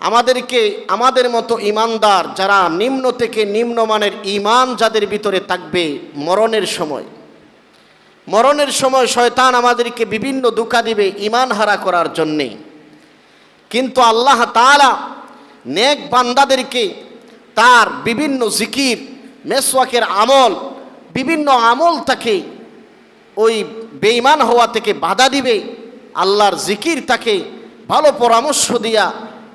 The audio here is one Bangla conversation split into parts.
আমাদেরকে, আমাদের মতো ইমানদার যারা নিম্ন থেকে নিম্নমানের ইমান যাদের ভিতরে থাকবে, মরণের সময়। মরণের সময় শয়তান আমাদেরকে বিভিন্ন দুঃখা দিবে ইমান হারা করার জন্যে। কিন্তু আল্লাহ তালা নেক বান্দাদেরকে তার বিভিন্ন জিকির, মেসওয়াকের আমল, বিভিন্ন আমল তাকে ওই বেইমান হওয়া থেকে বাধা দিবে। আল্লাহর জিকির তাকে ভালো পরামর্শ দিয়া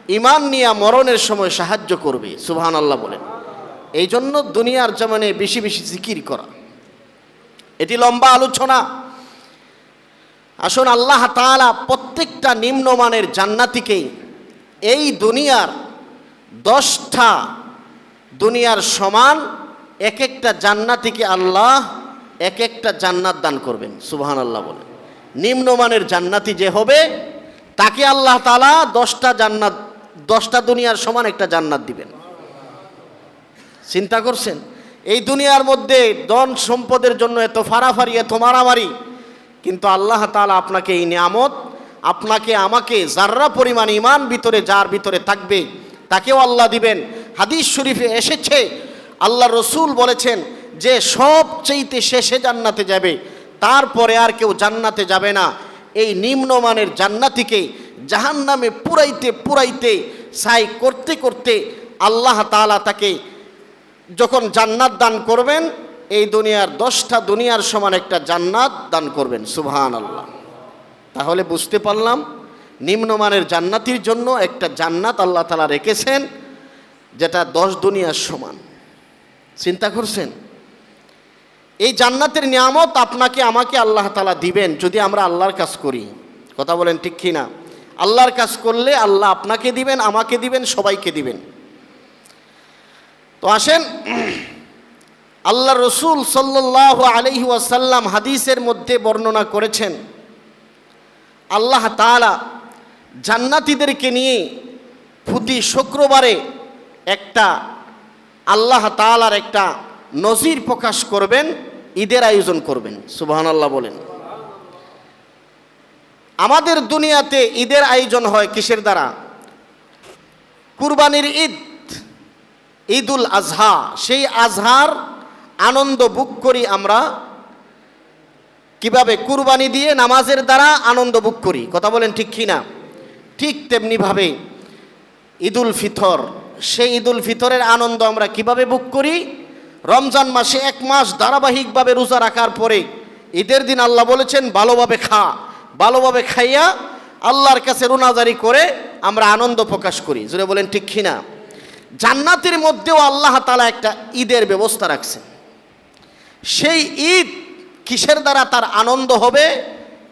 ইমান নিয়া মরণের সময় সাহায্য করবে সুবহান আল্লাহ বলেন। এই জন্য দুনিয়ার জমানে বেশি বেশি জিকির করা। এটি লম্বা আলোচনা। আসুন আল্লাহ তাআলা প্রত্যেকটা নিম্নমানের জান্নাতিকে এই দুনিয়ার দশটা দুনিয়ার সমান এক একটা জান্নাতিকে আল্লাহ এক একটা জান্নাত দান করবেন সুবহান আল্লাহ বলে নিম্নমানের জান্নাতি যে হবে, তাকে আল্লাহ তাআলা দশটা জান্নাত দশটা দুনিয়ার সমান একটা জান্নাত দিবেন। চিন্তা করছেন? এই দুনিয়ার মধ্যে ধন সম্পদের জন্য এত ফারাফারি এত মারামারি, কিন্তু আল্লাহ তাআলা আপনাকে এই নিয়ামত, আপনাকে আমাকে যার্রা পরিমাণ ইমান ভিতরে, যার ভিতরে থাকবে, তাকেও আল্লাহ দিবেন। হাদিস শরীফে এসেছে, আল্লাহ রসুল বলেছেন যে সবচেয়েতে শেষে জান্নাতে যাবে, তারপরে আর কেউ জান্নাতে যাবে না। এই নিম্নমানের জান্নাতিকে জাহান্নামে পুরাইতে পুরাইতে সাই করতে করতে আল্লাহ তাআলা তাকে যখন জান্নাত দান করবেন, এই দুনিয়ার দশটা দুনিয়ার সমান একটা জান্নাত দান করবেন সুবহান আল্লাহ তাহলে বুঝতে পারলাম, নিম্নমানের জান্নাতির জন্য একটা জান্নাত আল্লাহ তালা রেখেছেন, যেটা দশ দুনিয়ার সমান। চিন্তা করছেন? এই জান্নাতের নিয়ামত আপনাকে, আমাকে আল্লাহ তালা দিবেন যদি আমরা আল্লাহর কাজ করি। কথা বলেন ঠিক কি না আল্লাহর কাজ করলে আল্লাহ আপনাকে দিবেন, আমাকে দিবেন, সবাইকে দিবেন। তো আসেন আল্লাহ রসুল সাল্লাহ আলহি ওয়াসাল্লাম হাদিসের মধ্যে বর্ণনা করেছেন, আল্লাহ তাআলা জান্নাতীদেরকে নিয়ে প্রতি শুক্রবারে একটা আল্লাহ তাআলার একটা নজির প্রকাশ করবেন, ঈদের আয়োজন করবেন। সুবহান আল্লাহ বলেন। আমাদের দুনিয়াতে ঈদের আয়োজন হয় কিসের দ্বারা? কুরবানির ঈদ, ঈদুল আজহা। সেই আজহার আনন্দ বুক করি আমরা। কীভাবে? কুরবানি দিয়ে নামাজের দ্বারা আনন্দ বুক করি। কথা বলেন ঠিক কি না? ঠিক তেমনিভাবে ঈদুল ফিতর। সেই ঈদুল ফিতরের আনন্দ আমরা কীভাবে বুক করি? রমজান মাসে এক মাস ধারাবাহিকভাবে রোজা রাখার পরে ঈদের দিন আল্লাহ বলেছেন, ভালোভাবে খা। ভালোভাবে খাইয়া আল্লাহর কাছে রুনাজারি করে আমরা আনন্দ প্রকাশ করি। জুড়ে বলেন, ঠিক না জান্নাতের মধ্যেও আল্লাহ তালা একটা ঈদের ব্যবস্থা রাখছেন। সেই ঈদ কিসের দ্বারা তার আনন্দ হবে?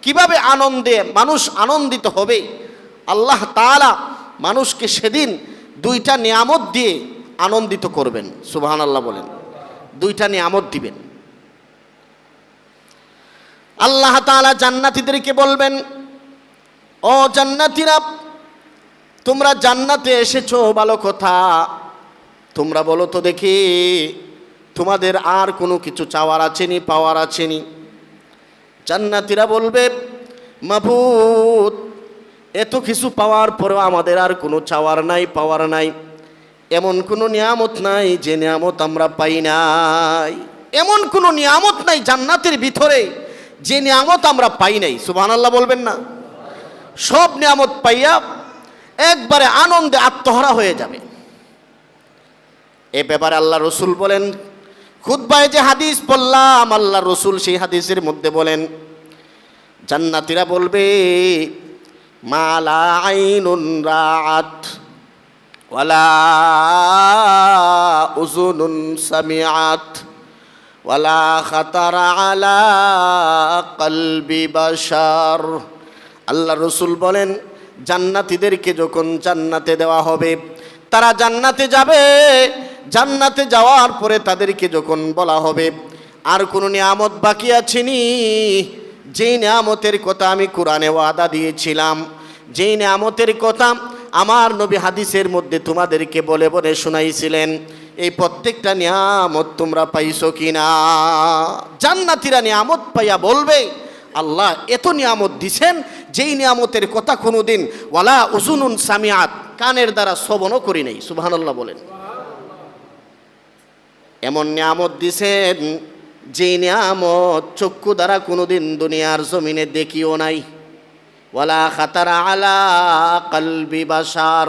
কীভাবে আনন্দে মানুষ আনন্দিত হবে? আল্লাহ তাআলা মানুষকে সেদিন দুইটা নিয়ামত দিয়ে আনন্দিত করবেন। সুবহান আল্লাহ বলেন। দুইটা নিয়ামত দিবেন। আল্লাহ তাআলা জান্নাতীদেরকে বলবেন, ও জান্নাতীরা তোমরা জান্নাতে এসেছ, ভালো কথা। তোমরা বলো তো দেখি, তোমাদের আর কোনো কিছু চাওয়ার আছেনি পাওয়ার আছেনি জান্নাতিরা বলবে, মাবুদ, এত কিছু পাওয়ার পরেও আমাদের আর কোনো চাওয়ার নাই, পাওয়ার নাই। এমন কোনো নিয়ামত নাই যে নিয়ামত আমরা পাই নাই। এমন কোনো নিয়ামত নাই জান্নাতের ভিতরে যে নিয়ামত আমরা পাই নাই। সুবহানাল্লাহ বলবেন না। সব নিয়ামত পাইয়া একবারে আনন্দে আত্মহারা হয়ে যাবে। এ ব্যাপারে আল্লাহ রসুল বলেন খুদ্বায় যে হাদিস পড়লাম, আল্লাহ রসুল সেই হাদিসের মধ্যে বলেন, জান্নাতিরা বলবে, মালা আইনুন রাত ওয়ালা উজুনুন সামিআত ওয়ালা খাতারা আলা কলবি বাশার। আল্লাহ রসুল বলেন, জান্নাতীদেরকে যখন জান্নাতে দেওয়া হবে, তারা জান্নাতে যাবে। জান্নাতে যাওয়ার পরে তাদেরকে যখন বলা হবে, আর কোনো নিয়ামত বাকি আছেনি যেই নিয়ামতের কথা আমি কোরআনে ওয়াদা দিয়েছিলাম, যেই নিয়ামতের কথা আমার নবী হাদিসের মধ্যে তোমাদেরকে বলে বলে শোনাইছিলেন, এই প্রত্যেকটা নিয়ামত তোমরা পাইছো কিনা? জান্নাতিরা নিয়ামত পাইয়া বলবে, আল্লাহ এত নিয়ামত দিছেন, যেই নিয়ামতের কথা কোনোদিন ওয়ালা উজুনুন সামিয়াত কানের দ্বারা শ্রবণও করি নাই। সুবহানাল্লাহ বলেন। এমন নিয়ামত দিছেন যে নিয়ামত চক্ষু দ্বারা কোনোদিন দুনিয়ার জমিনে দেখিও নাই। ওয়ালা খাতারা আলা কালবি বাসার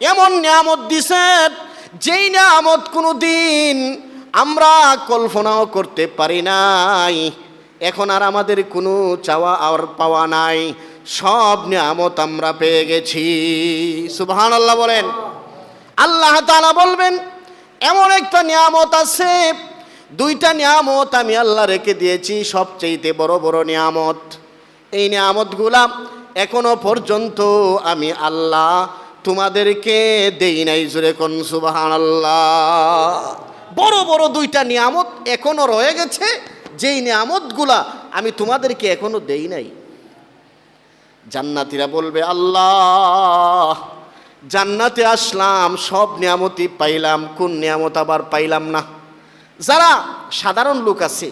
এমন নিয়ামত দিছেন যেই নিয়ামত কোনোদিন আমরা কল্পনাও করতে পারি নাই। এখন আর আমাদের কোনো চাওয়া আর পাওয়া নাই। সব নিয়ামত আমরা পেয়ে গেছি। সুবহানাল্লাহ বলেন। আল্লাহ তাআলা বলবেন, এমন একটা নিয়ামত আছে, দুইটা নিয়ামত আমি আল্লাহ রেখে দিয়েছি সবচেয়েতে বড় বড় নিয়ামত। এই নিয়ামতগুলা এখনও পর্যন্ত আমি আল্লাহ তোমাদেরকে দেই নাই জুড়ে কোন সুবাহান বড় বড় দুইটা নিয়ামত এখনও রয়ে গেছে, যেই নিয়ামতগুলা আমি তোমাদেরকে এখনও দেই নাই। জান্নাতিরা বলবে, আল্লাহ, জান্নাতে আসলাম, সব নিয়ামতই পাইলাম, কোন নিয়ামত আবার পাইলাম না? যারা সাধারণ লোক আছে,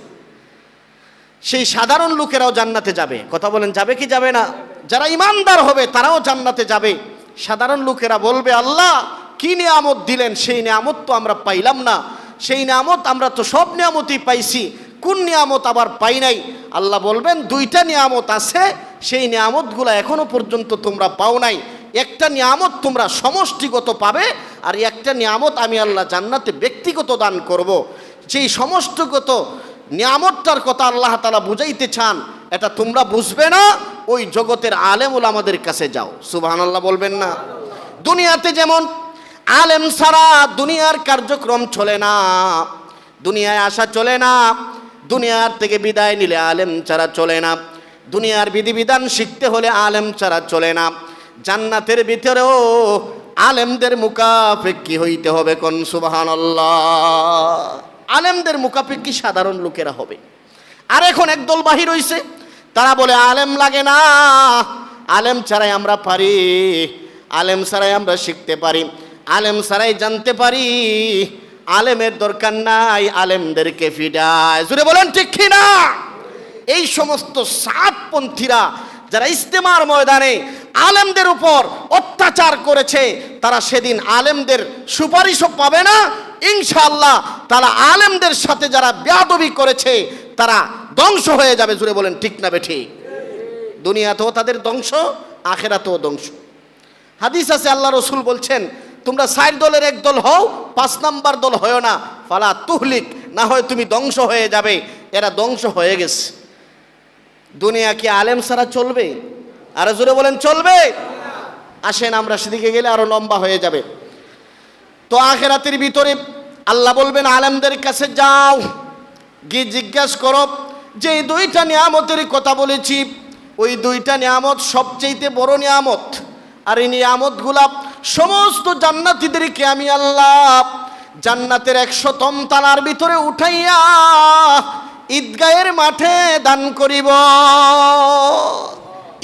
সেই সাধারণ লোকেরাও জান্নাতে যাবে। কথা বলেন, যাবে কি যাবে না? যারা ইমানদার হবে, তারাও জান্নাতে যাবে। সাধারণ লোকেরা বলবে, আল্লাহ, কি নিয়ামত দিলেন? সেই নিয়ামত তো আমরা পাইলাম না। সেই নিয়ামত আমরা তো সব নিয়ামতই পাইছি। কোন নিয়ামত আবার পাই নাই? আল্লাহ বলবেন, দুইটা নিয়ামত আছে। সেই নিয়ামতগুলো এখনও পর্যন্ত তোমরা পাও নাই। একটা নিয়ামত তোমরা সমষ্টিগত পাবে আর একটা নিয়ামত আমি আল্লাহ জান্নাতে ব্যক্তিগত দান করব। যেই সমষ্টিগত নিয়ামতটার কথা আল্লাহ তালা বুঝাইতে চান এটা তোমরা বুঝবে না, ওই জগতের আলেমুল আমাদের কাছে যাও। সুবাহ আল্লাহ বলবেন না। দুনিয়াতে যেমন আলেম ছাড়া দুনিয়ার কার্যক্রম চলে না, দুনিয়ায় আসা চলে না, দুনিয়ার থেকে বিদায় নিলে আলেম ছাড়া চলে না, দুনিয়ার বিধিবিধান শিখতে হলে আলেম ছাড়া চলে না, জান্নাতের ভিতরেও আলেমদের মুখাপেক্ষি হইতে হবে কোন? সুবাহান আলেমদের মুখাপেক্ষি সাধারণ লোকেরা হবে। আর এখন একদল বাহির হইছে তারা বলে, আলেম লাগে না। আলেম ছাড়াই আমরা পারি। আলেম ছাড়াই আমরা শিখতে পারি। আলেম ছাড়াই জানতে পারি। আলেমের দরকার নাই, আলেমদেরকে ফিডায়। জুড়ে বলেন, ঠিক না? এই সমস্ত সাতপন্থীরা যারা ইস্তেমার ময়দানে আলেমদের উপর অত্যাচার করেছে, তারা সেদিন আলেমদের সুপারিশও পাবে না। ইনশাআল্লাহ তারা আলেমদের সাথে যারা বেয়াদবি করেছে, তারা ধ্বংস হয়ে যাবে, জুড়ে বলেন, ঠিক না বেঠিক দুনিয়াতেও তাদের ধ্বংস, আখেরাতেও ধ্বংস। হাদিস আছে, আল্লাহ রসুল বলছেন, তোমরা সাইড দলের এক দল হও, পাঁচ নাম্বার দল হয় না। ফালা তুহলিক, না হয় তুমি ধ্বংস হয়ে যাবে। এরা ধ্বংস হয়ে গেছে। দুনিয়া কি আলেম সারা চলবে? আর জোরে বলেন, চলবে। আসেন আমরা সেদিকে গেলে আরও লম্বা হয়ে যাবে। তো আখেরাতের ভিতরে আল্লাহ বলবেন, আলেমদের কাছে যাও। গিয়ে জিজ্ঞাসা করো যে দুইটা নিয়ামতের কথা বলেছি, ওই দুইটা নিয়ামত সবচেয়েতে বড় নিয়ামত। আর এই নিয়ামতগুলা সমস্ত জান্নাতীদেরকে আমি আল্লাহ জান্নাতের একশতম তালার ভিতরে উঠাইয়া ঈদগাহের মাঠে দান করিব।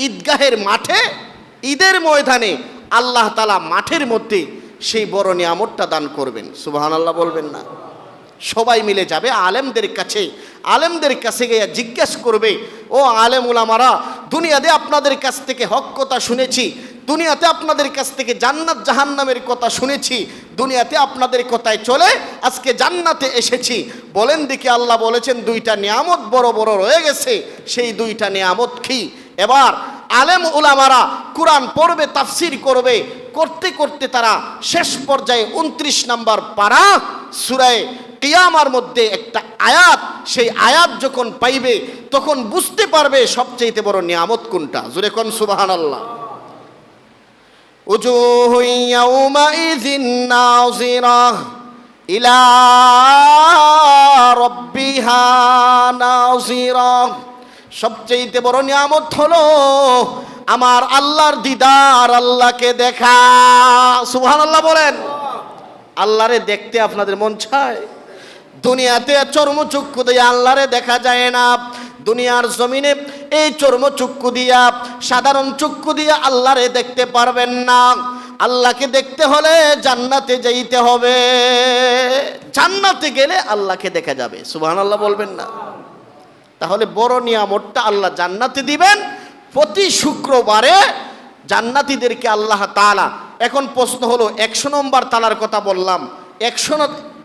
ঈদগাহের মাঠে, ঈদের ময়দানে আল্লাহ তালা মাঠের মধ্যে সেই বড় নিয়ামতটা দান করবেন। সুবাহান আল্লাহ বলবেন না। সবাই মিলে যাবে। আলেমদের কাছে আলেমদের কাছে গিয়ে জিজ্ঞেস করবে, ও আলেম উলামারা, দুনিয়াতে আপনাদের কাছ থেকে হক কথা শুনেছি, দুনিয়াতে আপনাদের কাছ থেকে জান্নাত জাহান্নামের কথা শুনেছি, দুনিয়াতে আপনাদের কথায় চলে, আজকে জান্নাতে এসেছি। বলেন দেখি আল্লাহ বলেছেন, দুইটা নিয়ামত বড় বড় রয়ে গেছে, সেই দুইটা নিয়ামত কি? এবার আলেম উলামারা কোরআন পড়বে, তাফসির করবে, করতে করতে তারা শেষ পর্যায়ে উনত্রিশ নাম্বার পারা, সুরায় কিয়ামার মধ্যে একটা আয়াত, সেই আয়াত যখন পাইবে, তখন বুঝতে পারবে সবচেয়ে বড় নিয়ামত কোনটা। জুরে কন সুবাহান আল্লাহ ইলা সবচেয়ে বড় নিয়ামত হলো আমার আল্লাহর দিদার আল্লাহকে দেখা। সুহান আল্লাহ বলেন। আল্লাহরে দেখতে আপনাদের মন চায়। দুনিয়াতে চর্মচক্ষু দিয়ে আল্লাহরে দেখা যায় না। দুনিয়ার জমিনে এই চর্মচক্ষু দিয়া, সাধারণ চক্ষু দিয়া আল্লাহরে দেখতে পারবেন না। আল্লাহকে দেখতে হলে জান্নাতে যাইতে হবে। জান্নাতে গেলে আল্লাহকে দেখা যাবে। সুবহান আল্লাহ বলবেন না। তাহলে বড় নিয়ামতটা আল্লাহ জান্নাতে দিবেন। প্রতি শুক্রবারে জান্নাতীদেরকে আল্লাহ তালা এখন প্রশ্ন হলো, একশো নম্বর তালার কথা বললাম। একশো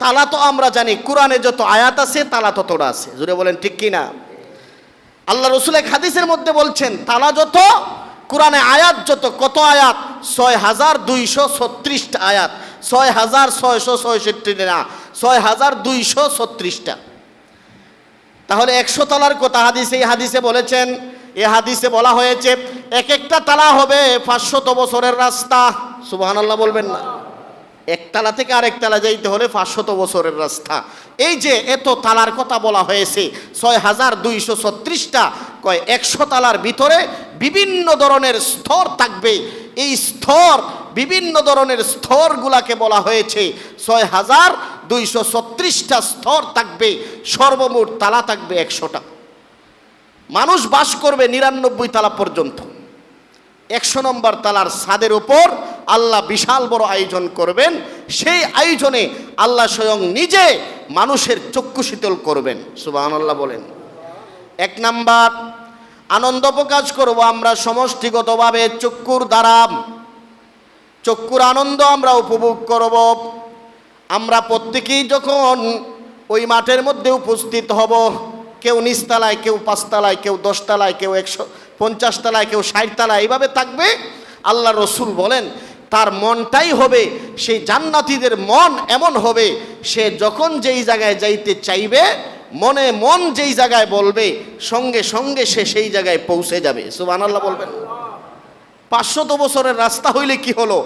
তালা তো আমরা জানি, কোরআনে যত আয়াত আছে, তালা ততটা আছে। জুড়ে বলেন, ঠিক কি না আল্লাহ রসুল এক হাদিসের মধ্যে বলছেন, তালা যত, কোরআনে আয়াত যত, কত আয়াত? ছয় হাজার দুইশো ছত্রিশটা আয়াত। ছয় হাজার ছয়শো ছয়ষট্টি না ছয় হাজার দুইশো ছত্রিশটা। তাহলে একশো তলার কথা হাদিসে, এই হাদিসে বলেছেন, এ হাদিসে বলা হয়েছে এক একটা তালা হবে পাঁচশত বছরের রাস্তা। সুবাহান আল্লাহ বলবেন না। একতলা থেকে আরেক তালা যাইতে হলে পাঁচশত বছরের রাস্তা। এই যে এত তালার কথা বলা হয়েছে, ছয় হাজার দুইশো ছত্রিশটা, কয় একশো তালার ভিতরে বিভিন্ন ধরনের স্তর থাকবে। এই স্তর, বিভিন্ন ধরনের স্তরগুলাকে বলা হয়েছে, ছয় হাজার দুইশো ছত্রিশটা স্তর থাকবে, সর্বমোট তালা থাকবে একশোটা। মানুষ বাস করবে নিরানব্বই তালা পর্যন্ত। একশো নম্বর তালার ছাদের উপর আল্লাহ বিশাল বড় আয়োজন করবেন। সেই আয়োজনে আল্লাহ স্বয়ং নিজে মানুষের চক্ষু শীতল করবেন। সুবাহ বলেন। এক নাম্বার, আনন্দ প্রকাশ করব আমরা সমষ্টিগতভাবে চক্ষুর দ্বারা। চক্ষুর আনন্দ আমরা উপভোগ করব। আমরা প্রত্যেকেই যখন ওই মাঠের মধ্যে উপস্থিত হব, কেউ নিচতলায়, কেউ পাঁচতলায়, কেউ দশতলায়, কেউ একশো পঞ্চাশ তলায়, কেউ ষাট তালা এইভাবে থাকবে। আল্লাহ রসুল বলেন, তার মনটাই হবে, সেই জান্নাতীদের মন এমন হবে, সে যখন যেই জায়গায় যাইতে চাইবে, মনে মন যেই জায়গায় বলবে, সঙ্গে সঙ্গে সে সেই জায়গায় পৌঁছে যাবে। সুবান আল্লাহ বলবেন। পাঁচশত বছরের রাস্তা হইলে কি হলো?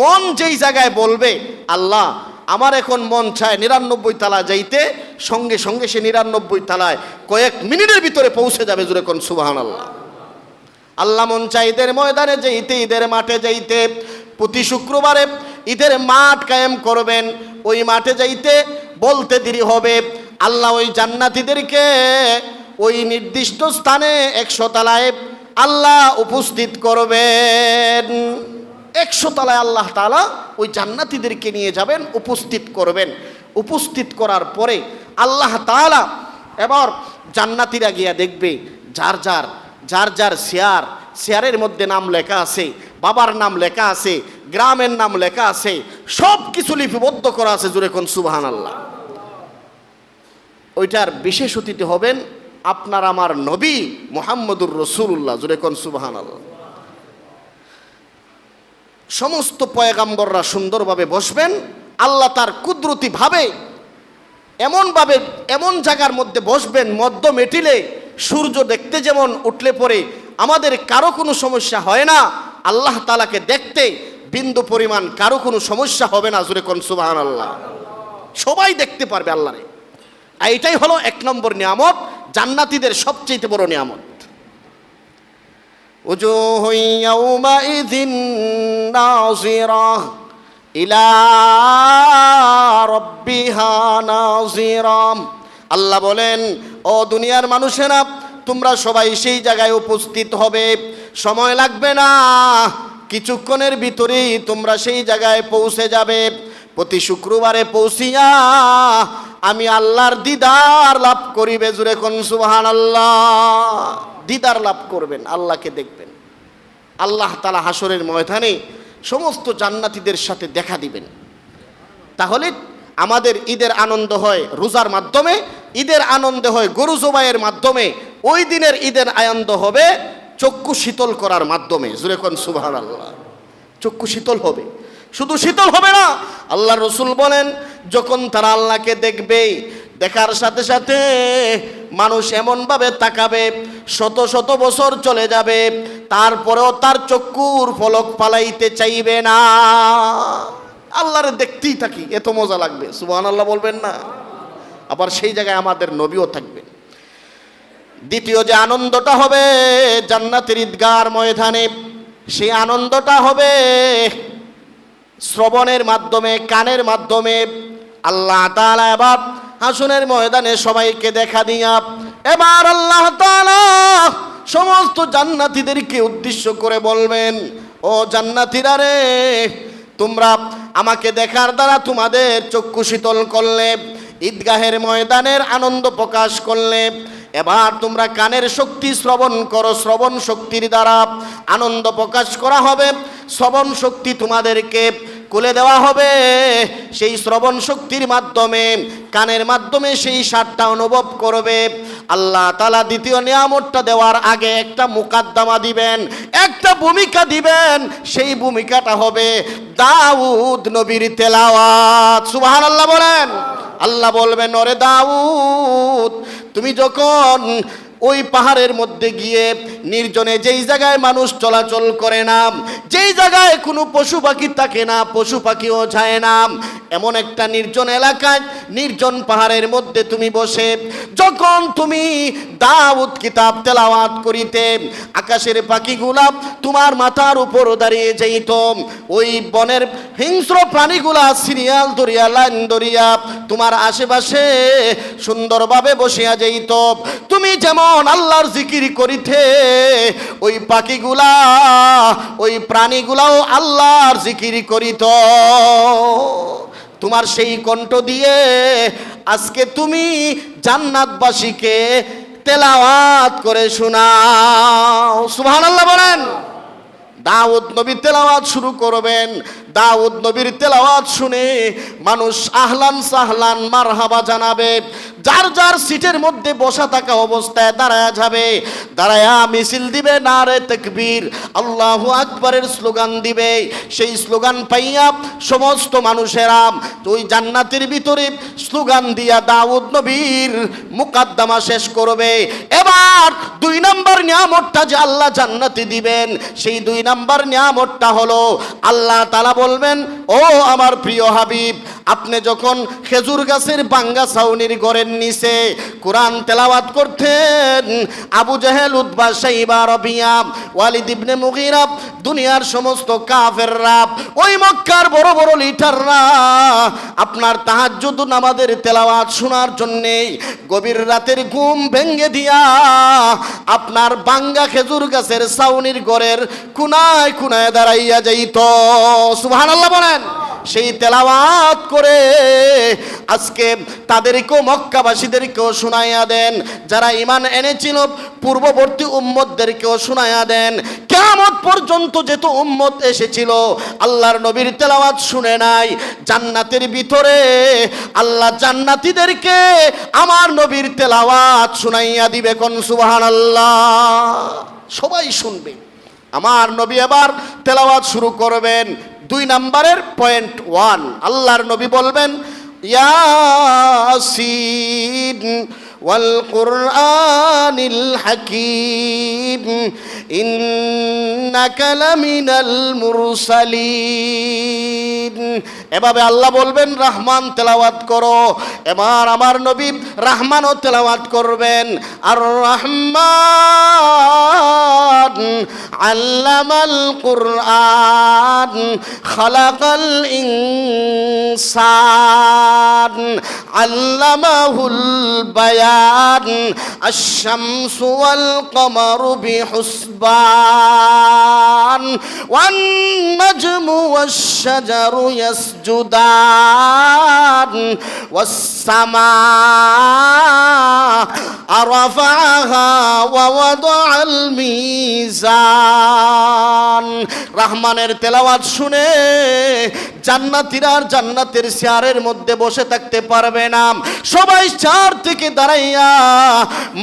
মন যেই জায়গায় বলবে, আল্লাহ, আমার এখন মন চায় নিরানব্বই তালা যাইতে, সঙ্গে সঙ্গে সে নিরানব্বই তালায় কয়েক মিনিটের ভিতরে পৌঁছে যাবে জুড়ে কোন সুবাহান আল্লাহ আল্লাহ মন চাই ঈদের ময়দানে যাইতে ঈদের মাঠে যাইতে প্রতি শুক্রবারে ঈদের মাঠ কায়েম করবেন। ওই মাঠে যাইতে বলতে দেরি হবে। আল্লাহ ওই জান্নাতীদেরকে ওই নির্দিষ্ট স্থানে একশো তালায় আল্লাহ উপস্থিত করবেন। একশো তালায় আল্লাহ তালা ওই জান্নাতীদেরকে নিয়ে যাবেন, উপস্থিত করবেন। উপস্থিত করার পরে আল্লাহ তালা এবার জান্নাতিরা গিয়া দেখবে, যার যার যার যার শেয়ার, শেয়ারের মধ্যে নাম লেখা আছে, বাবার নাম লেখা আছে, গ্রামের নাম লেখা আছে সব কিছু লিপিবদ্ধ করা আছে জুড়ে কোন সুবাহান আল্লাহ ওইটার বিশেষ অতিথি হবেন আপনার আমার নবী মোহাম্মদুর রসুল্লাহ জুড়ে কোন সুবাহান আল্লাহ সমস্ত পয়গাম্বররা সুন্দরভাবে বসবেন, আল্লাহ তার কুদরতিভাবে এমনভাবে, এমন জায়গার মধ্যে বসবেন মধ্য মেটিলে সূর্য দেখতে যেমন উঠলে পরে আমাদের কারো কোনো সমস্যা হয় না আল্লাহ তালাকে দেখতে বিন্দু পরিমাণ কারো কোনো সমস্যা হবে না জুরে কোন সুবাহান আল্লাহ সবাই দেখতে পারবে আল্লাহরে আর এটাই হলো এক নম্বর নিয়ামত জান্নাতীদের সবচেয়ে বড় নিয়ামত وجوه يومئذ ناظرة إلى ربها ناظرة আল্লাহ বলেন ও দুনিয়ার মানুষেরা, তোমরা সবাই সেই জায়গায় উপস্থিত হবে। সময় লাগবে না, কিছুক্ষণের ভিতরেই তোমরা সেই জায়গায় পৌঁছে যাবে। প্রতি শুক্রবারে পৌঁছিয়া আমি আল্লাহর দিদার লাভ করিবে জুরে কোন সুবাহান আল্লাহ দিদার লাভ করবেন, আল্লাহকে দেখবেন। আল্লাহ তালা হাসরের ময়দানে সমস্ত জান্নাতিদের সাথে দেখা দিবেন। তাহলে আমাদের ঈদের আনন্দ হয় রোজার মাধ্যমে, ঈদের আনন্দ হয় গরু জবাইয়ের মাধ্যমে, ওই দিনের ঈদের আনন্দ হবে চক্ষু শীতল করার মাধ্যমে। জুরেখন সুবাহ আল্লাহ চক্ষু শীতল হবে। শুধু শীতল হবে না আল্লাহ রসুল বলেন, যখন তারা আল্লাহকে দেখবে, দেখার সাথে সাথে মানুষ এমনভাবে তাকাবে, শত শত বছর চলে যাবে, তারপরেও তার চক্ষুর ফলক পালাইতে চাইবে না। আল্লাহরে দেখতেই থাকি এত মজা লাগবে সুবাহ আল্লাহ বলবেন না। আবার সেই জায়গায় আমাদের নবীও থাকবে। দ্বিতীয় যে আনন্দটা হবে জান্নাতের ঈদগার ময়দানে, সেই আনন্দটা হবে শ্রবণের মাধ্যমে, কানের মাধ্যমে। আল্লাহ তাআলা এবার হাসনের ময়দানে সবাইকে দেখা দিয়া, এবার আল্লাহ তাআলা সমস্ত জান্নাতীদেরকে উদ্দেশ্য করে বলবেন, ও জান্নাতীরা রে, তোমরা আমাকে দেখার দ্বারা তোমাদের চক্ষু শীতল করলে, ঈদগাহের ময়দানের আনন্দ প্রকাশ করলে, এবার তোমরা কানের শক্তি শ্রবণ করো, শ্রবণ শক্তির দ্বারা আনন্দ প্রকাশ করা হবে। শ্রবণ শক্তি তোমাদেরকে কোলে দেওয়া হবে। সেই শ্রবণ শক্তির মাধ্যমে, কানের মাধ্যমে সেই স্বাদটা অনুভব করবে। আল্লাহ তালা দ্বিতীয় নিয়ামতটা দেওয়ার আগে একটা মুকাদ্দামা দিবেন, একটা ভূমিকা দিবেন। সেই ভূমিকাটা হবে দাউদ নবীর তেলাওয়াত। সুবাহান আল্লাহ বলেন, আল্লাহ বলবেন, ওরে দাউদ, তুমি যখন ওই পাহাড়ের মধ্যে গিয়ে নির্জনে যেই জায়গায় মানুষ চলাচল করে না, যেই জায়গায় কোনো পশু পাখি থাকে না, পশু পাখিও যায় না, এমন একটা নির্জন এলাকায় নির্জন পাহাড়ের মধ্যে তুমি বসে, যখন তুমি দাউদ কিতাব তেলাওয়াত করিতে, আকাশের পাখি পাখিগুলা তোমার মাথার উপর দাঁড়িয়ে যাইত। ওই বনের হিংস্র প্রাণীগুলা সিরিয়াল দরিয়া লাইন দরিয়া তোমার আশেপাশে সুন্দরভাবে বসিয়া যাইত। তুমি যেমন আল্লাহর জিকির করিতে, ওই পাখিগুলা, ওই প্রাণীগুলাও আল্লাহর জিকির করিত। তোমার সেই কণ্ঠ দিয়ে আজকে তুমি জান্নাতবাসীকে তেলাওয়াত করে শোনাও। সুবহানাল্লাহ বলেন। দাউদ নবী তেলাওয়াত শুরু করবেন। দাউদ নবীর তেলাওয়াত শুনে মানুষ আহলান সাহলান, মারহাবা জানাবে। যার যার সিটের মধ্যে বসা থাকা অবস্থায় দাঁড়ায় যাবে। দাঁড়ায়া মিছিল দিবে না রে তকবীর। আল্লাহ আকবরের স্লোগান দিবে। সেই স্লোগান পাইয়া সমস্ত মানুষেরা ওই জান্নাতের ভিতরে স্লোগান দিয়া দাউদ নবীর মুকাদ্দামা শেষ করবে। এবার দুই নম্বর নিয়ামতটা যে আল্লাহ জান্নাতে দিবেন, সেই দুই নম্বর নিয়ামতটা হলো আল্লাহ তালা বলবেন ও আমার প্রিয় হাবিব আপনি যখন খেজুর গাছের বাঙ্গা ছাউনির গড়ের নিচে কোরআন তেলাওয়াত করতেন, আবু জাহেল উদ্বা সাইবা রবিয়া, ওয়ালিদ ইবনে মুগিরা দুনিয়ার সমস্ত কাফেররা, ওই মক্কার বড় বড় লিটাররা আপনার তাহাজ্জুদ নামাজের তেলাওয়াত শোনার জন্যে গভীর রাতের ঘুম ভেঙ্গে দিয়া আপনার বাঙ্গা খেজুর গাছের ছাউনির গড়ের কুনায় কুনায় দাঁড়াইয়া যাইত। সুবহানাল্লাহ বলেন, সেই তেলাওয়াত করে আজকে তাদেরকেও মক্কাবাসীদেরকেও শোনাইয়া দেন, যারা ইমান এনেছিল পূর্ববর্তী উম্মতদেরকেও শোনাইয়া দেন। কেমন পর্যন্ত যেত উম্মত এসেছিল, আল্লাহর নবীর তেলাওয়াত শুনে নাই, জান্নাতের ভিতরে আল্লাহ জান্নাতীদেরকে আমার নবীর তেলাওয়াত শুনাইয়া দিবে কোন? সুবাহান আল্লাহ সবাই শুনবে। আমার নবী এবার তেলাওয়াত শুরু করবেন। দুই নাম্বারের পয়েন্ট ওয়ান আল্লাহর নবী বলবেন ইয়াসিন والقرآن الحكيم إنك لمن المرسلين এভাবে আল্লাহ বলবেন রহমান তেলাওয়াত করো এবার আমার নবী রহমানও তেলাওয়াত করবেন আর রহমান আল্লামাল কুরআন খালাকাল ইনসান আল্লামাহুল বায়ান الشمس والقمر بحسبان والنجم والشجر يسجدان والسماء رفعها ووضع الميزان রহমানের তেলাওয়াত শুনে জান্নাতীরা আর জান্নাতের শেয়ারের মধ্যে বসে থাকতে পারবে না। সবাই চার থেকে দাঁড়াইয়া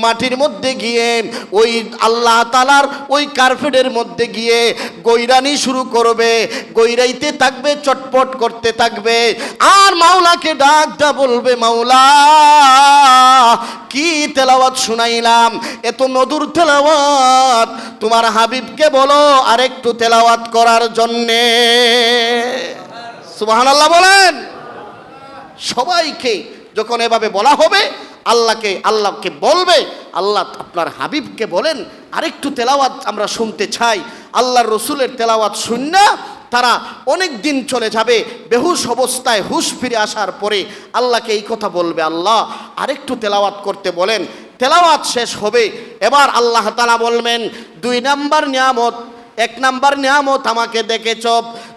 মাটির মধ্যে গিয়ে ওই আল্লাহ তালার ওই কার্পেটের মধ্যে গিয়ে গৈরানি শুরু করবে, গৈরাইতে থাকবে, চটপট করতে থাকবে। আর মাওলাকে ডাক দা বলবে, মাওলা, কি তেলাওয়াত শুনাইলাম? এত মধুর তেলাওয়াত। তোমার হাবিবকে বলো আরেকটু তেলাওয়াত করার জন্যে। সুবহানাল্লাহ বলেন। সবাইকে যখন এভাবে বলা হবে, আল্লাহকে আল্লাহকে বলবে, আল্লাহ আপনার হাবিবকে বলেন, আরেকটু তেলাওয়াত আমরা শুনতে চাই। আল্লাহর রসুলের তেলাওয়াত শূন্য তারা অনেক দিন চলে যাবে, বেহুশ অবস্থায় হুশ ফিরে আসার পরে আল্লাহকে এই কথা বলবে, আল্লাহ আরেকটু তেলাওয়াত করতে বলেন। তেলাওয়াত শেষ হবে, এবার আল্লাহ তালা বলবেন, দুই নাম্বার নিয়ামত, এক নাম্বার নিয়ামত আমাকে দেখেছ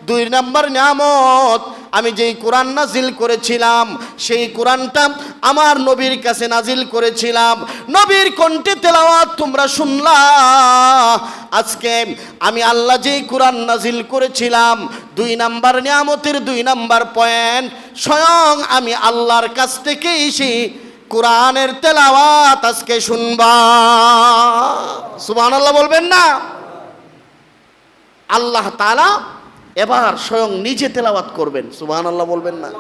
দুই নাম্বার নিয়ামত, আমি যেই কোরআন নাজিল করেছিলাম, সেই কোরআনটা আমার নবীর কাছে নাজিল করেছিলাম। নবীর কণ্ঠে তেলাওয়াত তোমরা শুনলা। আজকে আমি আল্লাহ যেই কোরআন নাজিল করেছিলাম, দুই নাম্বার নিয়ামতের দুই নাম্বার পয়েন্ট, স্বয়ং আমি আল্লাহর কাছ থেকেই সেই কোরআনের তেলাওয়াত আজকে শুনবা। সুবহানাল্লাহ বলবেন না? আল্লাহ তাআলা এবার স্বয়ং নিজে তেলাওয়াত করবেন। সুবাহ সুবহানাল্লাহ বলবেন না।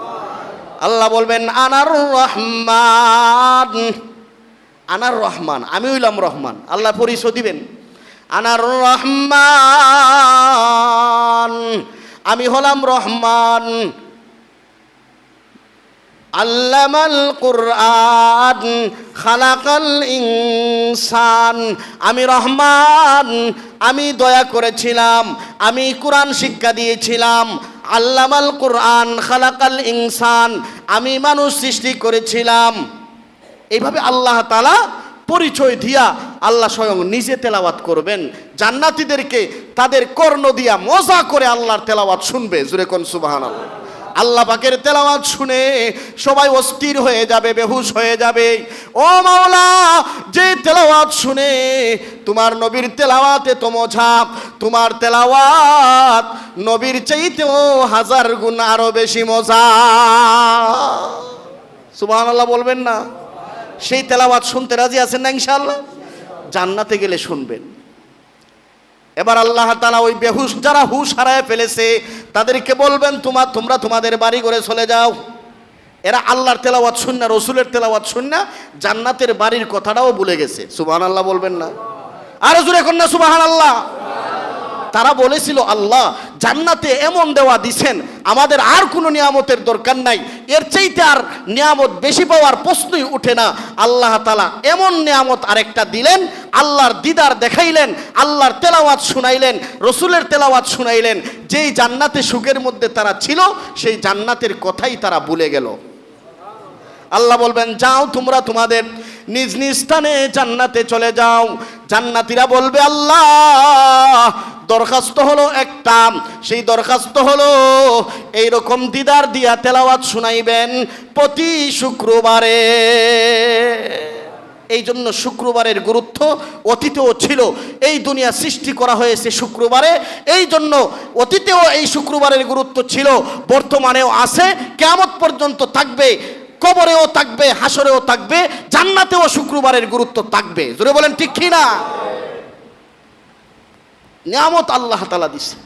আল্লাহ বলবেন, আনার রহমান। আনার রহমান, আমি হইলাম রহমান। আল্লাহ পরিচয় দিবেন। আনার রহমান। আমি হলাম রহমান। আল্লামাল কুরআন, খালাকাল ইনসান। আমি রহমান, আমি দয়া করেছিলাম, আমি কোরআন শিক্ষা দিয়েছিলাম। আল্লামাল কুরআন, খালাকাল ইনসান, আমি মানুষ সৃষ্টি করেছিলাম। এইভাবে আল্লাহ তালা পরিচয় দিয়া আল্লাহ স্বয়ং নিজে তেলাওয়াত করবেন। জান্নাতীদেরকে তাদের কর্ণ দিয়া মজা করে আল্লাহর তেলাওয়াত শুনবে। জুরে কোন সুবাহান আল্লাহ পাকের তেলাওয়াত শুনে সবাই অস্থির হয়ে যাবে, বেহুশ হয়ে যাবে। ও মাওলা, যে তেলাওয়াত শুনে তোমার নবীর তেলাওয়াতে তো মজা, তোমার তেলাওয়াত নবীর চাইতেও হাজার গুণ আরও বেশি মজা। সুবহান আল্লাহ বলবেন না? সেই তেলাওয়াত শুনতে রাজি আছেন না ইনশাআল্লাহ? জান্নাতে গেলে শুনবেন। এবার আল্লাহ তালা ওই বেহুশ, যারা হুশ হারায় ফেলেছে, তাদেরকে বলবেন তোমার তোমরা তোমাদের বাড়ি করে চলে যাও। এরা আল্লাহর তেলাওয়াত শুন না, রসুলের তেলাওয়াত শুন না, জান্নাতের বাড়ির কথাটাও ভুলে গেছে। সুবাহান আল্লাহ বলবেন না। আরও জুড়ে কন্যা সুবাহান আল্লাহ তারা বলেছিল, আল্লাহ, জান্নাতে এমন দেওয়া দিছেন, আমাদের আর কোনো নিয়ামতের দরকার নাই। এর চাইতে আর নিয়ামত বেশি পাওয়ার প্রশ্নই উঠে না। আল্লাহ তালা এমন নিয়ামত আরেকটা দিলেন, আল্লাহর দিদার দেখাইলেন, আল্লাহর তেলাওয়াত শুনাইলেন, রসুলের তেলাওয়াত শুনাইলেন। যেই জান্নাতে সুখের মধ্যে তারা ছিল, সেই জান্নাতের কথাই তারা ভুলে গেল। আল্লাহ বলবেন, যাও তোমরা তোমাদের নিজ নিজ স্থানে জান্নাতে চলে যাও। জান্নাতিরা বলবে, আল্লাহ, দরখাস্ত হলো একটা। সেই দরখাস্ত হলো এই রকম দিদার দিয়া তেলাওয়াত শুনাইবেন প্রতি শুক্রবারে। এই জন্য শুক্রবারের গুরুত্ব অতীতেও ছিল। এই দুনিয়া সৃষ্টি করা হয়েছে শুক্রবারে। এই জন্য অতীতেও এই শুক্রবারের গুরুত্ব ছিল। বর্তমানেও আছে। কেমত পর্যন্ত থাকবে। কবরেও থাকবে হাসরেও থাকবে, জান্নাতেও শুক্রবারের গুরুত্ব থাকবে। জোরে বলেন, ঠিক কি না? নিয়ামত আল্লাহ তালা দিছে।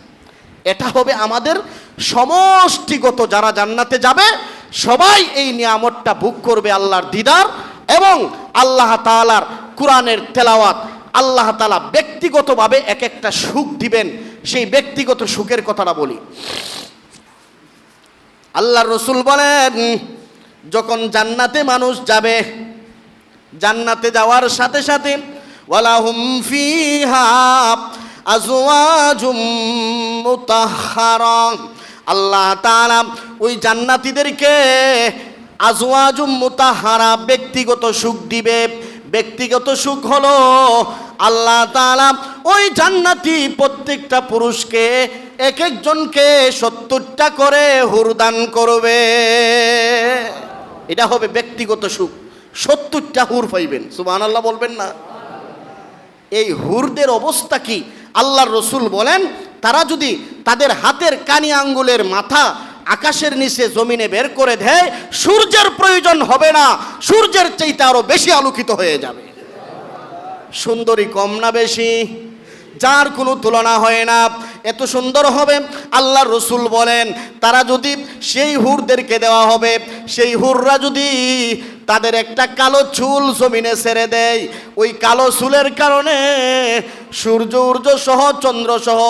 এটা হবে আমাদের সমষ্টিগত যারা জান্নাতে যাবে, সবাই এই নিয়ামতটা ভোগ করবে আল্লাহর দিদার এবং আল্লাহ তালার কোরআনের তেলাওয়াত আল্লাহ তালা ব্যক্তিগতভাবে এক একটা সুখ দিবেন। সেই ব্যক্তিগত সুখের কথাটা বলি। আল্লাহ রসুল বলেন যখন জান্নাতে মানুষ যাবে, জান্নাতে যাওয়ার সাথে সাথে, ওয়ালাহুম ফিহা আল্লাহ তাআলা ওই জান্নাতীদেরকে আজওয়াজুম মুতাহহারা, ব্যক্তিগত সুখ দিবে। ব্যক্তিগত সুখ হলো আল্লাহ তাআলা ওই জান্নাতি প্রত্যেকটা পুরুষকে এক একজনকে সত্তরটা করে হুরদান করবে। এটা হবে ব্যক্তিগত সুখ। সত্তরটা হুর পাইবেন। সুবাহ আল্লাহ বলবেন না। এই হুরদের অবস্থা কি? আল্লাহর রসুল বলেন, তারা যদি তাদের হাতের কানি আঙ্গুলের মাথা আকাশের নিচে জমিনে বের করে দেয়, সূর্যের প্রয়োজন হবে না। সূর্যের চাইতে আরও বেশি আলোকিত হয়ে যাবে। সুন্দরী কম না বেশি? যার কোনো তুলনা হয় না। এত সুন্দর হবে। আল্লাহ রসুল বলেন, তারা যদি সেই হুরদেরকে দেওয়া হবে, সেই হুররা যদি তাদের একটা কালো চুল জমিনে ছেড়ে দেয়, ওই কালো চুলের কারণে সূর্য উর্য সহ, চন্দ্র সহ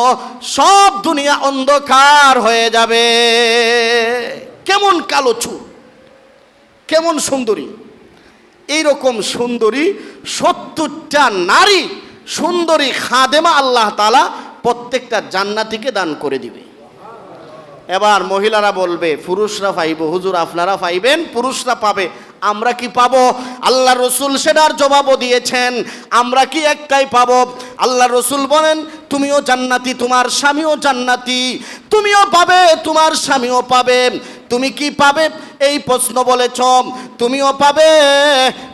সব দুনিয়া অন্ধকার হয়ে যাবে। কেমন কালো চুল, কেমন সুন্দরী। এইরকম সুন্দরী সত্তরটা নারী, সুন্দরী খাদেমা আল্লাহ তালা প্রত্যেকটা জান্নাতিকে দান করে দিবে। এবার মহিলারা বলবে, পুরুষরা পাইব। হুজুর, আপনারা পাইবেন? পুরুষরা পাবে। আমরা কি পাব? আল্লাহ রসুল সেটার জবাবও দিয়েছেন। আমরা কি একটাই পাবো? আল্লাহ রসুল বলেন, তুমিও জান্নাতি, তোমার স্বামীও জান্নাতি। তুমিও পাবে, তোমার স্বামীও পাবে। তুমি কি পাবে? এই প্রশ্ন বলেছ। তুমিও পাবে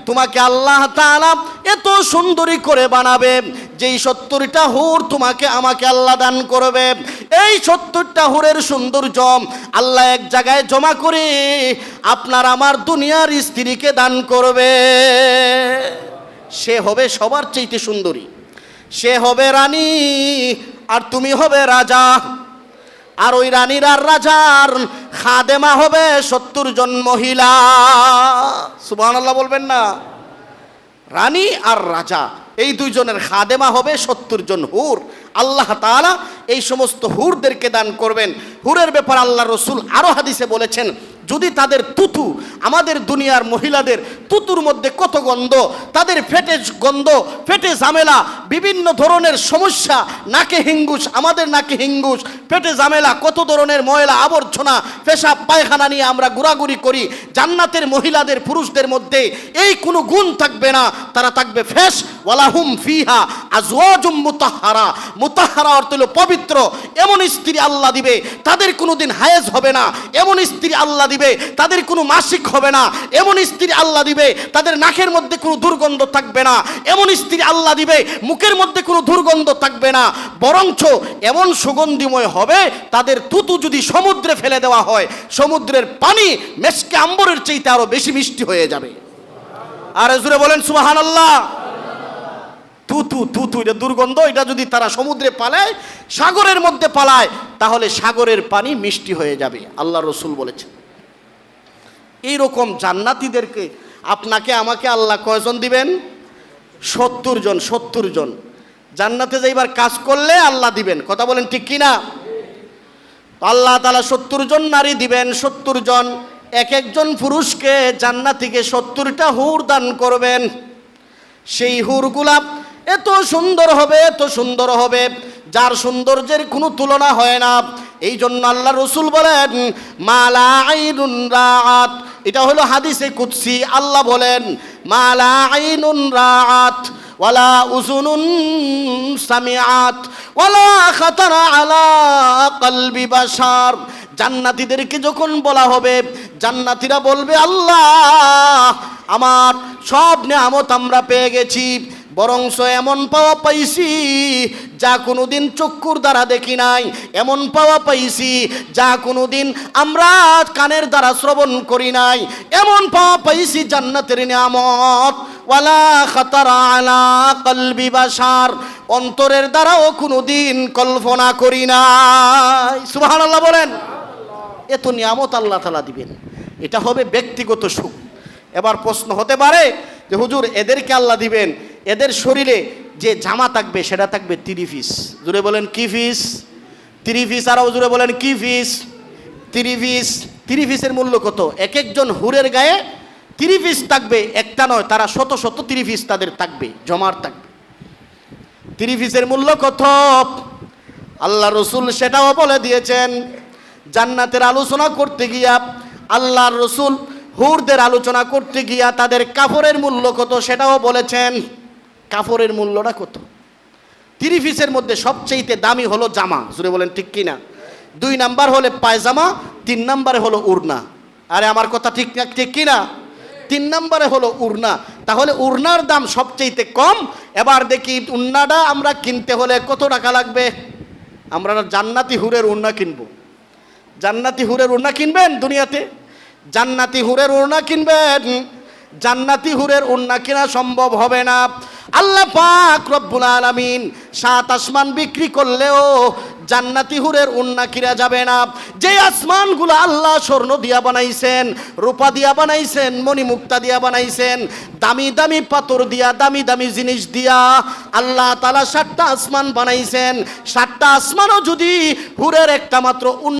তোমাকে আল্লাহ তাআলা এত সুন্দরী করে বানাবে, যেই সত্তরটা হুর তোমাকে আমাকে আল্লাহ দান করবে। এই সত্তরটা হুরের সৌন্দর্য আল্লাহ এক জায়গায় জমা করে আপনার আমার দুনিয়ার স্ত্রীকে দান করবে। সে হবে সবার চাইতে সুন্দরী। সে হবে রানী, আর তুমি হবে রাজা। আর ওই রানীর আর রাজার খাদেমা হবে সত্তর জন মহিলা। সুবাহ বলবেন না। রানী আর রাজা, এই দুইজনের খাদেমা হবে সত্তর জন হুর। আল্লাহ তালা এই সমস্ত হুরদেরকে দান করবেন। হুরের ব্যাপার আল্লাহ রসুল আরও হাদিসে বলেছেন যদি তাদের তুতু, আমাদের দুনিয়ার মহিলাদের তুতুর মধ্যে কত গন্ধ, তাদের ফেটে গন্ধ, ফেটে ঝামেলা, বিভিন্ন ধরনের সমস্যা, নাকে হিঙ্গুস, আমাদের নাকে হিঙ্গুস পেটে ঝামেলা, কত ধরনের ময়লা আবর্জনা, পেশাব, পায়খানা নিয়ে আমরা ঘোরাঘুরি করি, জান্নাতের মহিলাদের, পুরুষদের মধ্যে এই কোনো গুণ থাকবে না, তারা থাকবে ফেস ওয়ালাহুম ফিহা আজওয়াজুম মুতাহারা মুতাহারা অর্থ হলো পবিত্র, এমন স্ত্রী আল্লাহ দিবে, তাদের কোনোদিন হায়েজ হবে না, এমন স্ত্রী আল্লাহ দিবে তাদের কোনো মাসিক হবে না। এমন স্ত্রী আল্লাহ দিবে, তাদের নাকের মধ্যে কোনো দুর্গন্ধ থাকবে না। এমন স্ত্রী আল্লাহ দিবে, মুখের মধ্যে কোনো দুর্গন্ধ থাকবে না। বরঞ্চ এমন সুগন্ধিময় হবে, তাদের তুতু যদি সমুদ্রে ফেলে দেওয়া হয়, সমুদ্রের পানি মেসকে আম্বরের চাইতে আরও বেশি মিষ্টি হয়ে যাবে। আর জুড়ে বলেন সুবাহান আল্লাহ তুতু তুতু এটা দুর্গন্ধ, এটা যদি তারা সমুদ্রে পালায়, সাগরের মধ্যে পালায়, তাহলে সাগরের পানি মিষ্টি হয়ে যাবে। আল্লাহ রসুল বলেছেন। এইরকম জান্নাতিদেরকে আপনাকে, আমাকে আল্লাহ কয়জন দিবেন? সত্তর জন সত্তর জন। জান্নাতে যাইবার কাজ করলে আল্লাহ দিবেন। কথা বলেন ঠিক কিনা? আল্লাহ তালা সত্তর জন নারী দিবেন, সত্তর জন। এক একজন পুরুষকে জান্নাতিকে সত্তরটা হুর দান করবেন। সেই হুরগুলা এত সুন্দর হবে, এত সুন্দর হবে। যার সৌন্দর্যের কোনো তুলনা হয় না। এই জন্য আল্লাহ রসুল বলেন, মালা আইনুন রাত এটা হলো হাদিসে কুৎসি আল্লাহ বলেন, মালা আইনুন রাত ওয়ালা উজুনুন সামিআত, ওয়ালা খাতারা আলা কলবি বাশার। জান্নাতীদেরকে যখন বলা হবে, জান্নাতীরা বলবে, আল্লাহ, আমার সব নিয়ামত আমরা পেয়ে গেছি। বরংস এমন পাওয়া পাইছি যা কোনো দিন চক্ষুর দ্বারা দেখি নাই। এমন পাওয়া পাইছি যা কোনো দিন আমরা কানের দ্বারা শ্রবণ করি নাই। এমন পাওয়া পাইছি জান্নাতের নিয়ামত। ওয়ালা খাতারা আলা কলবি বাসার অন্তরের দ্বারাও কোনো দিন কল্পনা করি নাই। সুবহানাল্লাহ বলেন। এত নিয়ামত আল্লাহ তালা দিবেন। এটা হবে ব্যক্তিগত সুখ। এবার প্রশ্ন হতে পারে যে হুজুর, এদেরকে আল্লাহ দিবেন। এদের শরীরে যে জামা থাকবে, সেটা থাকবে তিরি ফিস জুড়ে বলেন, কি ফিস তিরি ফিস আরও জুড়ে বলেন, কি ফিস তিরি পিস তিরি ফিসের মূল্য কত? এক একজন হুরের গায়ে তিরি পিস থাকবে, একটা নয়, তারা শত শত তিরি পিস তাদের থাকবে, জমার থাকবে। তিরি ফিসের মূল্য কত? আল্লাহ রসুল সেটাও বলে দিয়েছেন। জান্নাতের আলোচনা করতে গিয়া আল্লাহর রসুল হুরদের আলোচনা করতে গিয়া তাদের কাপড়ের মূল্য কত সেটাও বলেছেন কাপড়ের মূল্যটা কত? তিরি পিসের মধ্যে সবচেয়েতে দামি হলো জামা জুড়ে বলেন ঠিক কিনা? দুই নাম্বার হলে পায়জামা, তিন নাম্বারে হলো উড়না। আরে আমার কথা ঠিক না, ঠিক কিনা? তিন নম্বরে হলো উড়না। তাহলে উড়নার দাম সবচেয়েতে কম, এবার দেখি উন্নাটা আমরা কিনতে হলে কত টাকা লাগবে? আমরা জান্নাতি হুরের উন্না কিনবো। জান্নাতি হুরের উড়না কিনবেন দুনিয়াতে? জান্নাতি হুরের উড়না কিনবেন, জান্নাতি হুরের উড়না কিনা সম্ভব হবে না। আল্লাহ পাক রব্বুল আলামিন সাত আসমান বিক্রি করলেও জান্নাতি হুরের উন্না কিরা যাবে না। যে আসমানগুলো আল্লাহ স্বর্ণ দিয়া বানাইছেন, রূপা দিয়া বানাইছেন, মণিমুক্তা দিয়া বানাইছেন, দামি দামি পাথর দিয়া, দামি দামি জিনিস দিয়া আল্লাহ তালা সাতটা আসমান বানাইছেন। সাতটা আসমানও যদি হুরের একটা মাত্র উন্না